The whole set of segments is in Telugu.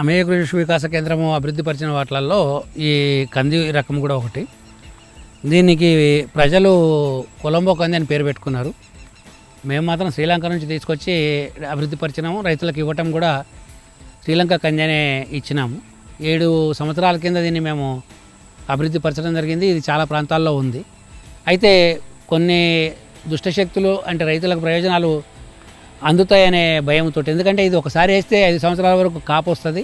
అమేయ కృషి వికాస కేంద్రము అభివృద్ధి పరిచిన వాటిలలో ఈ కంది రకం కూడా ఒకటి. దీనికి ప్రజలు కొలంబో కంది అని పేరు పెట్టుకున్నారు. మేము మాత్రం శ్రీలంక నుంచి తీసుకొచ్చి అభివృద్ధిపరిచినాము రైతులకు ఇవ్వటం కూడా శ్రీలంక కంది అనే ఇచ్చినాము. ఏడు సంవత్సరాల కింద దీన్ని మేము అభివృద్ధి పరచడం జరిగింది. ఇది చాలా ప్రాంతాల్లో ఉంది. అయితే కొన్ని దుష్టశక్తులు అంటే రైతులకు ప్రయోజనాలు అందుతాయనే భయంతో ఎందుకంటే ఇది ఒకసారి వేస్తే ఐదు సంవత్సరాల వరకు కాపు వస్తుంది.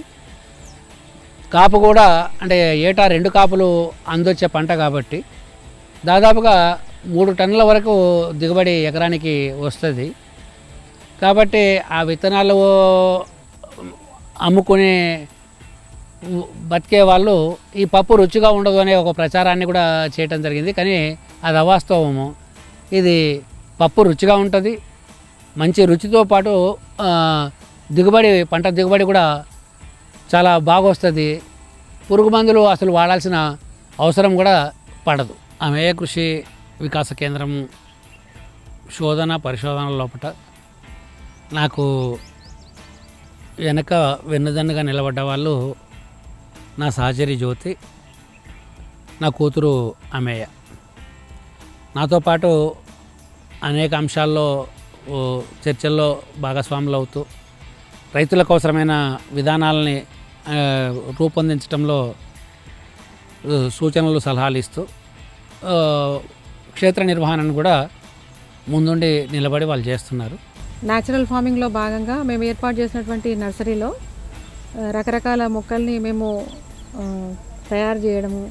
కాపు కూడా అంటే ఏటా రెండు కాపులు అందొచ్చే పంట కాబట్టి దాదాపుగా మూడు టన్నుల వరకు దిగుబడి ఎకరానికి వస్తుంది. కాబట్టి ఆ విత్తనాలు అమ్ముకునే బతికే వాళ్ళు ఈ పప్పు రుచిగా ఉండదు అనే ఒక ప్రచారాన్ని కూడా చేయటం జరిగింది. కానీ అది అవాస్తవము. ఇది పప్పు రుచిగా ఉంటుంది మంచి రుచితో పాటు దిగుబడి పంట దిగుబడి కూడా చాలా బాగా వస్తుంది పురుగు మందులు అసలు వాడాల్సిన అవసరం కూడా పడదు. ఆమె కృషి వికాస కేంద్రం శోధన పరిశోధన లోపల నాకు వెనక వెన్నుదన్నుగా నిలబడ్డ వాళ్ళు నా సహచరి జ్యోతి నా కూతురు అమేయ. నాతో పాటు అనేక అంశాల్లో చర్చల్లో భాగస్వాములు అవుతూ రైతులకు అవసరమైన విధానాలని రూపొందించడంలో సూచనలు సలహాలు ఇస్తూ క్షేత్ర నిర్వహణను కూడా ముందుండి నిలబడి వాళ్ళు చేస్తున్నారు. న్యాచురల్ ఫార్మింగ్లో భాగంగా మేము ఏర్పాటు చేసినటువంటి నర్సరీలో రకరకాల మొక్కల్ని మేము తయారు చేయడము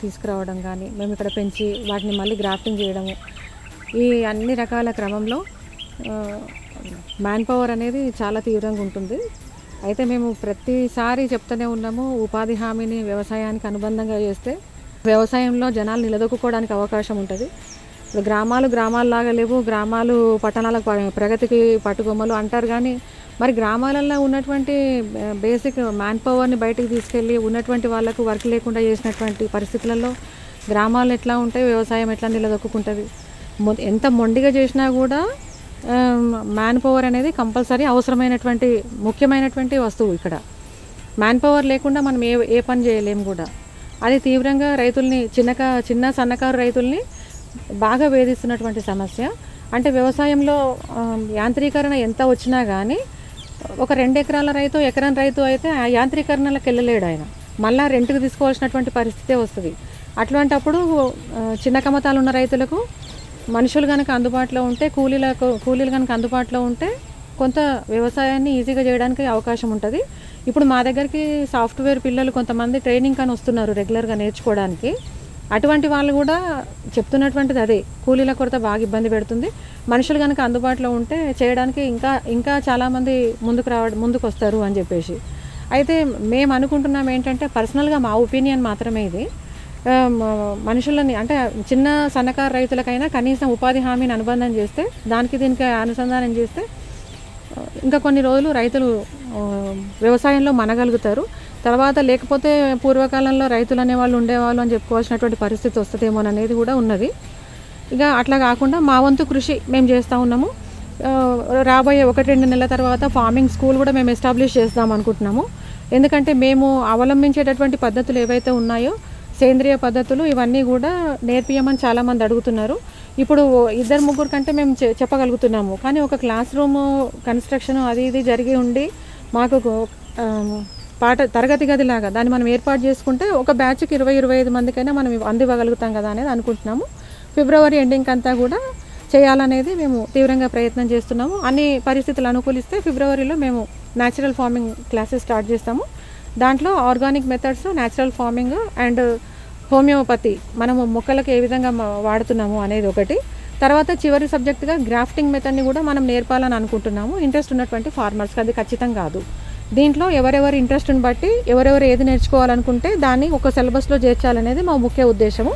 తీసుకురావడం కానీ మేము ఇక్కడ పెంచి వాటిని మళ్ళీ గ్రాఫ్టింగ్ చేయడము ఈ అన్ని రకాల క్రమంలో మ్యాన్ పవర్ అనేది చాలా తీవ్రంగా ఉంటుంది. అయితే మేము ప్రతిసారి చెప్తూనే ఉన్నాము ఉపాధి హామీని వ్యవసాయానికి అనుబంధంగా చేస్తే వ్యవసాయంలో జనాలు నిలదొక్కుకోవడానికి అవకాశం ఉంటుంది. ఇప్పుడు గ్రామాలు గ్రామాల్లాగా లేవు గ్రామాలు పట్టణాలకు ప్రగతికి పట్టుకొమ్మలు అంటారు కానీ మరి గ్రామాలలో ఉన్నటువంటి బేసిక్ మ్యాన్ పవర్ని బయటికి తీసుకెళ్ళి ఉన్నటువంటి వాళ్ళకు వర్క్ లేకుండా చేసినటువంటి పరిస్థితులలో గ్రామాలు ఎట్లా ఉంటాయి వ్యవసాయం ఎట్లా నిలదొక్కుంటుంది మొ- ఎంత మొండిగా చేసినా కూడా Um, మ్యాన్ పవర్ అనేది కంపల్సరీ అవసరమైనటువంటి ముఖ్యమైనటువంటి వస్తువు ఇక్కడ. మ్యాన్ పవర్ లేకుండా మనం ఏ ఏ పని చేయలేము కూడా. అది తీవ్రంగా రైతుల్ని చిన్నక చిన్న సన్నకారు రైతుల్ని బాగా వేధిస్తున్నటువంటి సమస్య. అంటే వ్యవసాయంలో um, యాంత్రీకరణ ఎంత వచ్చినా కానీ ఒక రెండు ఎకరాల రైతు ఎకరం రైతు అయితే ఆ యాంత్రీకరణలకు వెళ్ళలేడు ఆయన. మళ్ళీ రెంట్కి తీసుకోవాల్సినటువంటి పరిస్థితే వస్తుంది. అటువంటప్పుడు uh, చిన్న కమతాలు ఉన్న రైతులకు మనుషులు కనుక అందుబాటులో ఉంటే కూలీలకు కూలీలు కనుక అందుబాటులో ఉంటే కొంత వ్యవసాయాన్ని ఈజీగా చేయడానికి అవకాశం ఉంటుంది. ఇప్పుడు మా దగ్గరికి సాఫ్ట్వేర్ పిల్లలు కొంతమంది ట్రైనింగ్ కానీ వస్తున్నారు రెగ్యులర్గా నేర్చుకోవడానికి. అటువంటి వాళ్ళు కూడా చెప్తున్నటువంటిది అదే కూలీల కొరత బాగా ఇబ్బంది పెడుతుంది. మనుషులు కనుక అందుబాటులో ఉంటే చేయడానికి ఇంకా ఇంకా చాలామంది ముందుకు రావడం ముందుకు వస్తారు అని చెప్పేసి. అయితే మేము అనుకుంటున్నాం ఏంటంటే పర్సనల్గా మా ఒపీనియన్ మాత్రమే ఇది. మనుషులని అంటే చిన్న సన్నకారు రైతులకైనా కనీసం ఉపాధి హామీని అనుబంధం చేస్తే దానికి దీనికి అనుసంధానం చేస్తే ఇంకా కొన్ని రోజులు రైతులు వ్యవసాయంలో మనగలుగుతారు. తర్వాత లేకపోతే పూర్వకాలంలో రైతులు అనేవాళ్ళు ఉండేవాళ్ళు అని చెప్పుకోవాల్సినటువంటి పరిస్థితి వస్తుందేమో అనేది కూడా ఉన్నది. ఇక అట్లా కాకుండా మా వంతు కృషి మేము చేస్తూ ఉన్నాము. రాబోయే ఒకటి రెండు నెలల తర్వాత ఫార్మింగ్ స్కూల్ కూడా మేము ఎస్టాబ్లిష్ చేద్దాం అనుకుంటున్నాము. ఎందుకంటే మేము అవలంబించేటటువంటి పద్ధతులు ఏవైతే ఉన్నాయో సేంద్రియ పద్ధతులు ఇవన్నీ కూడా నేర్పియమని చాలామంది అడుగుతున్నారు. ఇప్పుడు ఇద్దరు ముగ్గురు కంటే మేము చె- చెప్పగలుగుతున్నాము. కానీ ఒక క్లాస్ రూమ్ కన్స్ట్రక్షన్ అది ఇది జరిగి ఉండి మాకు పాట తరగతి గది లాగా దాన్ని మనం ఏర్పాటు చేసుకుంటే ఒక బ్యాచ్కి ఇరవై ఇరవై ఐదు మందికైనా మనం అందివ్వగలుగుతాం కదా అనేది అనుకుంటున్నాము. ఫిబ్రవరి ఎండింగ్ అంతా కూడా చేయాలనేది మేము తీవ్రంగా ప్రయత్నం చేస్తున్నాము. అన్ని పరిస్థితులు అనుకూలిస్తే ఫిబ్రవరిలో మేము న్యాచురల్ ఫార్మింగ్ క్లాసెస్ స్టార్ట్ చేస్తాము. దాంట్లో organic methods natural farming and homeopathy మనము మొక్కలకు ఏ విధంగా వాడుతున్నాము అనేది ఒకటి. తర్వాత చివరి సబ్జెక్టుగా గ్రాఫ్టింగ్ మెథడ్ని కూడా మనం నేర్పాలని అనుకుంటున్నాము. ఇంట్రెస్ట్ ఉన్నటువంటి ఫార్మర్స్కి అది ఖచ్చితం కాదు. దీంట్లో ఎవరెవరి ఇంట్రెస్ట్ని బట్టి ఎవరెవరు ఏది నేర్చుకోవాలనుకుంటే దాన్ని ఒక సిలబస్లో చేర్చాలనేది మా ముఖ్య ఉద్దేశము.